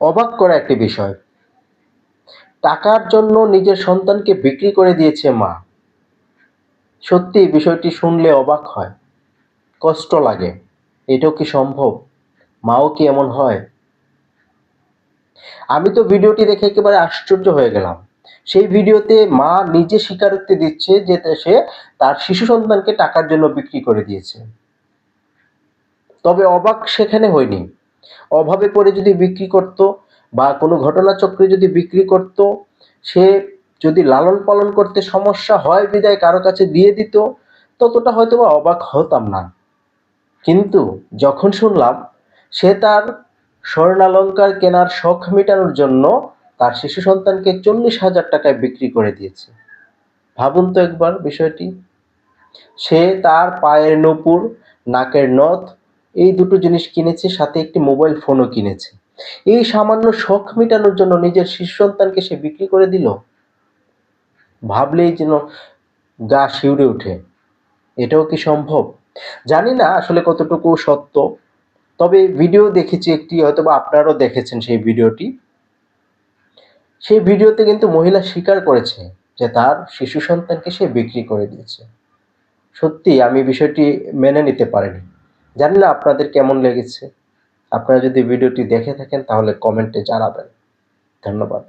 অবাক করা একটি বিষয়। টাকার জন্য নিজের সন্তানকে বিক্রি করে দিয়েছে মা। সত্যি বিষয়টি শুনলে অবাক হয়। কষ্ট লাগে। এটাও কি সম্ভব? মাও কি এমন হয়? আমি তো ভিডিওটি দেখে একেবারে আশ্চর্য হয়ে গেলাম। সেই ভিডিওতে মা নিজে স্বীকারোক্তি দিচ্ছে যে সে তার শিশু সন্তানকে টাকার জন্য বিক্রি করে দিয়েছে। তবে অবাক সেখানে হয়নি। অভাবে পড়ে যদি বিক্রি করত বা কোনো ঘটনাচক্রে যদি বিক্রি করত, সে যদি লালন পালন করতে সমস্যা হয়, বিদায় কারও কাছে দিয়ে দিত, ততটা হয়তো বা অবাক হতাম না। কিন্তু যখন শুনলাম সে তার স্বর্ণালঙ্কার কেনার শখ মেটানোর জন্য তার শিশু সন্তানকে চল্লিশ হাজার টাকায় বিক্রি করে দিয়েছে। ভাবুন তো একবার বিষয়টি। সে তার পায়ের নপুর, নাকের নথ এই দুটো জিনিস কিনেছে, সাথে একটি মোবাইল ফোনও কিনেছে। এই সামান্য শখ মেটানোর জন্য নিজের শিশু সন্তানকে সে বিক্রি করে দিল? ভাবলেই যেন গা শিউরে ওঠে। এটাও কি সম্ভব? জানি না আসলে কতটুকু সত্য, তবে ভিডিও দেখেছি একটি হয়তো বা আপনারাও দেখেছেন সেই ভিডিওটি। সেই ভিডিওতে কিন্তু মহিলা স্বীকার করেছে যে তার শিশু সন্তানকে সে বিক্রি করে দিয়েছে। সত্যি, আমি বিষয়টি মেনে নিতে পারিনি। জানি না আপনাদের কেমন লেগেছে? আপনারা যদি ভিডিওটি দেখে থাকেন তাহলে কমেন্টে জানাবেন। ধন্যবাদ।